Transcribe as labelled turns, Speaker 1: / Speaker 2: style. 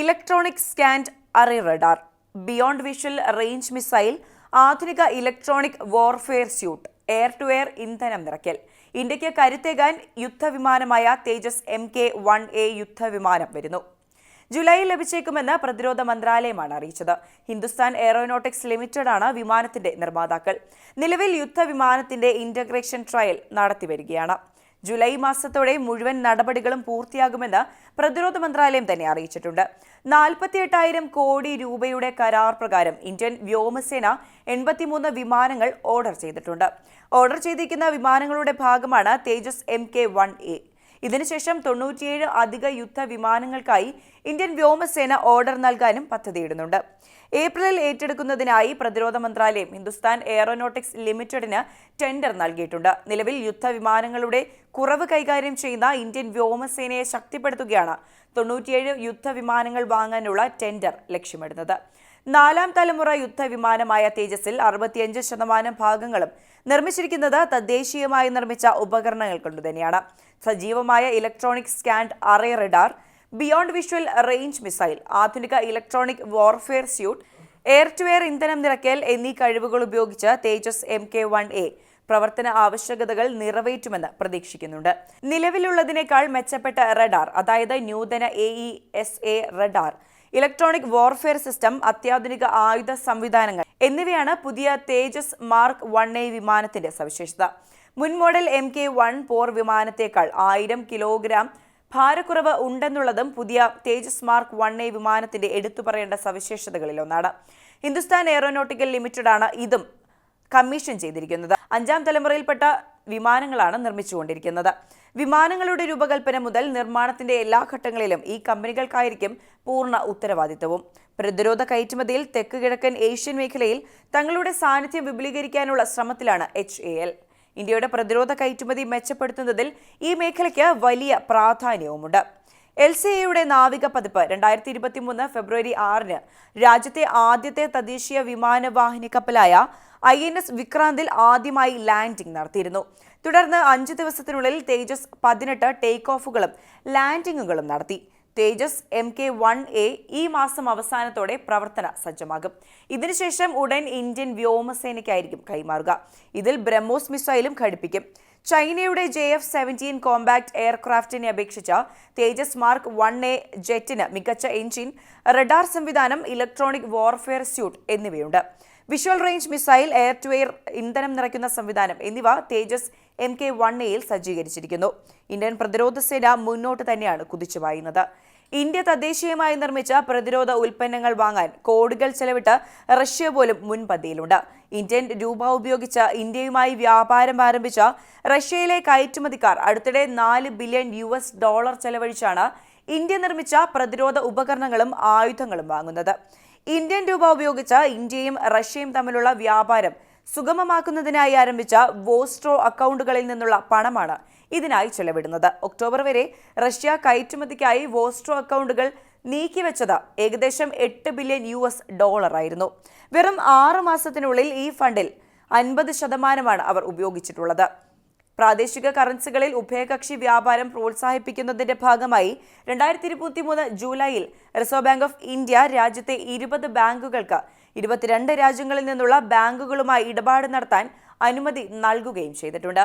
Speaker 1: Electronic scanned array radar beyond visual range missile ആധുനിക electronic warfare suite air to air ഇന്ധനം നിറയ്ക്കൽ. ഇന്ത്യയ്ക്ക് കരുത്തേകാൻ യുദ്ധവിമാനമായ Tejas M K one A യുദ്ധവിമാനം വരുന്നു. ജൂലൈയിൽ ലഭിച്ചേക്കുമെന്ന് പ്രതിരോധ മന്ത്രാലയമാണ് അറിയിച്ചത്. ഹിന്ദുസ്ഥാൻ എയറോനോട്ടിക്സ് ലിമിറ്റഡ് ആണ് വിമാനത്തിന്റെ നിർമ്മാതാക്കൾ. നിലവിൽ യുദ്ധവിമാനത്തിന്റെ ഇന്റഗ്രേഷൻ ട്രയൽ നടത്തിവരികയാണ് ജൂലൈ മാസത്തോടെ മുഴുവൻ നടപടികളും പൂർത്തിയാകുമെന്ന് പ്രതിരോധ മന്ത്രാലയം തന്നെ അറിയിച്ചിട്ടുണ്ട്. നാൽപ്പത്തിയെട്ടായിരം കോടി രൂപയുടെ കരാർ പ്രകാരം ഇന്ത്യൻ വ്യോമസേന എൺപത്തിമൂന്ന് വിമാനങ്ങൾ ഓർഡർ ചെയ്തിട്ടുണ്ട്. ഓർഡർ ചെയ്തിരിക്കുന്ന വിമാനങ്ങളുടെ ഭാഗമാണ് Tejas M K one A. ഇതിനുശേഷം തൊണ്ണൂറ്റിയേഴ് അധിക യുദ്ധ വിമാനങ്ങൾക്കായി ഇന്ത്യൻ വ്യോമസേന ഓർഡർ നൽകാനും പദ്ധതിയിടുന്നുണ്ട്. ഏപ്രിലിൽ ഏറ്റെടുക്കുന്നതിനായി പ്രതിരോധ മന്ത്രാലയം ഹിന്ദുസ്ഥാൻ എയറോനോട്ടിക്സ് ലിമിറ്റഡിന് ടെൻഡർ നൽകിയിട്ടുണ്ട്. നിലവിൽ യുദ്ധ വിമാനങ്ങളുടെ കുറവ് കൈകാര്യം ചെയ്യുന്ന ഇന്ത്യൻ വ്യോമസേനയെ ശക്തിപ്പെടുത്തുകയാണ് തൊണ്ണൂറ്റിയേഴ് യുദ്ധ വിമാനങ്ങൾ വാങ്ങാനുള്ള ടെൻഡർ ലക്ഷ്യമിടുന്നത്. നാലാം തലമുറ യുദ്ധവിമാനമായ തേജസിൽ അറുപത്തിയഞ്ച് ശതമാനം ഭാഗങ്ങളും നിർമ്മിച്ചിരിക്കുന്നത് തദ്ദേശീയമായി നിർമ്മിച്ച ഉപകരണങ്ങൾ കൊണ്ടുതന്നെയാണ് സജീവമായ electronic scanned array radar beyond visual range missile ആധുനിക electronic warfare suite air to air ഇന്ധനം നിറയ്ക്കൽ എന്നീ കഴിവുകൾ ഉപയോഗിച്ച് Tejas M K one A പ്രവർത്തന ആവശ്യകതകൾ നിറവേറ്റുമെന്ന് പ്രതീക്ഷിക്കുന്നുണ്ട്. നിലവിലുള്ളതിനേക്കാൾ മെച്ചപ്പെട്ട റഡാർ അതായത് നൂതന A E S A radar electronic warfare system അത്യാധുനിക ആയുധ സംവിധാനങ്ങൾ എന്നിവയാണ് പുതിയ തേജസ് മാർക്ക് വൺ എ വിമാനത്തിന്റെ സവിശേഷത. മുൻ മോഡൽ എം കെ വൺ പോർ വിമാനത്തേക്കാൾ ആയിരം കിലോഗ്രാം ഭാരക്കുറവ് ഉണ്ടെന്നുള്ളതും പുതിയ തേജസ് മാർക്ക് വൺ എ വിമാനത്തിന്റെ എടുത്തു പറയേണ്ട സവിശേഷതകളിലൊന്നാണ് ഹിന്ദുസ്ഥാൻ എയറോനോട്ടിക്കൽ ലിമിറ്റഡാണ് ഇതും കമ്മീഷൻ ചെയ്തിരിക്കുന്നത്. അഞ്ചാം തലമുറയിൽപ്പെട്ട വിമാനങ്ങളാണ് നിർമ്മിച്ചുകൊണ്ടിരിക്കുന്നത്. വിമാനങ്ങളുടെ രൂപകൽപ്പന മുതൽ നിർമ്മാണത്തിന്റെ എല്ലാ ഘട്ടങ്ങളിലും ഈ കമ്പനികൾക്കായിരിക്കും പൂർണ ഉത്തരവാദിത്തവും പ്രതിരോധ കയറ്റുമതിയിൽ തെക്ക് കിഴക്കൻ ഏഷ്യൻ മേഖലയിൽ തങ്ങളുടെ സാന്നിധ്യം വിപുലീകരിക്കാനുള്ള ശ്രമത്തിലാണ് എച്ച് എ എൽ. ഇന്ത്യയുടെ പ്രതിരോധ കയറ്റുമതി മെച്ചപ്പെടുത്തുന്നതിൽ ഈ മേഖലയ്ക്ക് വലിയ പ്രാധാന്യവുമുണ്ട്. എൽ സി എയുടെ നാവിക പതിപ്പ് രണ്ടായിരത്തി ഇരുപത്തി മൂന്ന് ഫെബ്രുവരി ആറിന് രാജ്യത്തെ ആദ്യത്തെ തദ്ദേശീയ വിമാനവാഹിനി കപ്പലായ ഐ എൻ എസ് വിക്രാന്തിൽ ആദ്യമായി ലാൻഡിംഗ് നടത്തിയിരുന്നു. തുടർന്ന് അഞ്ച് ദിവസത്തിനുള്ളിൽ തേജസ് പതിനെട്ട് ടേക്ക് ഓഫുകളും ലാൻഡിങ്ങുകളും നടത്തി. Tejas M K one A ഈ മാസം അവസാനത്തോടെ പ്രവർത്തന സജ്ജമാകും. ഇതിനുശേഷം ഉടൻ ഇന്ത്യൻ വ്യോമസേനയ്ക്കായിരിക്കും കൈമാറുക. ഇതിൽ ബ്രഹ്മോസ് മിസൈലും ഘടിപ്പിക്കും. ചൈനയുടെ ജെ എഫ് സെവന്റീൻ കോമ്പാക്ട് എയർക്രാഫ്റ്റിനെ അപേക്ഷിച്ച് തേജസ് മാർക്ക് വൺ എ ജെറ്റിന് മികച്ച എഞ്ചിൻ റഡാർ സംവിധാനം ഇലക്ട്രോണിക് വാർഫെയർ സ്യൂട്ട് എന്നിവയുണ്ട്. Visual range missile air to air ഇന്ധനം നിറയ്ക്കുന്ന സംവിധാനം എന്നിവ തേജസ് എം കെ വൺ എയിൽ സജ്ജീകരിച്ചിരിക്കുന്നു. ഇന്ത്യൻ പ്രതിരോധ സേന മുന്നോട്ട് തന്നെയാണ് കുതിച്ചുപായുന്നത് ഇന്ത്യ തദ്ദേശീയമായി നിർമ്മിച്ച പ്രതിരോധ ഉൽപ്പന്നങ്ങൾ വാങ്ങാൻ കോടികൾ ചെലവിട്ട് റഷ്യ പോലും മുൻപന്തിയിലുണ്ട്. ഇന്ത്യൻ രൂപ ഉപയോഗിച്ച് ഇന്ത്യയുമായി വ്യാപാരം ആരംഭിച്ച റഷ്യയിലെ കയറ്റുമതിക്കാർ അടുത്തിടെ നാല് ബില്യൺ യു എസ് ഡോളർ ചെലവഴിച്ചാണ് ഇന്ത്യ നിർമ്മിച്ച പ്രതിരോധ ഉപകരണങ്ങളും ആയുധങ്ങളും വാങ്ങുന്നത്. ഇന്ത്യൻ രൂപ ഉപയോഗിച്ച് ഇന്ത്യയും റഷ്യയും തമ്മിലുള്ള വ്യാപാരം സുഗമമാക്കുന്നതിനായി ആരംഭിച്ച വോസ്ട്രോ അക്കൗണ്ടുകളിൽ നിന്നുള്ള പണമാണ് ഇതിനായി ചെലവിടുന്നത്. ഒക്ടോബർ വരെ റഷ്യ കയറ്റുമതിക്കായി വോസ്ട്രോ അക്കൗണ്ടുകൾ നീക്കിവെച്ചത് ഏകദേശം എട്ട് ബില്യൺ യു എസ് ഡോളറായിരുന്നു വെറും ആറ് മാസത്തിനുള്ളിൽ ഈ ഫണ്ടിൽ അൻപത് ശതമാനമാണ് അവർ ഉപയോഗിച്ചിട്ടുള്ളത്. പ്രാദേശിക കറൻസികളിൽ ഉഭയകക്ഷി വ്യാപാരം പ്രോത്സാഹിപ്പിക്കുന്നതിന്റെ ഭാഗമായി രണ്ടായിരത്തി ഇരുപത്തി മൂന്ന് ജൂലൈയിൽ റിസർവ് ബാങ്ക് ഓഫ് ഇന്ത്യ രാജ്യത്തെ ഇരുപത് ബാങ്കുകൾക്ക് ഇരുപത്തിരണ്ട് രാജ്യങ്ങളിൽ നിന്നുള്ള ബാങ്കുകളുമായി ഇടപാട് നടത്താൻ അനുമതി നൽകുകയും ചെയ്തിട്ടുണ്ട്.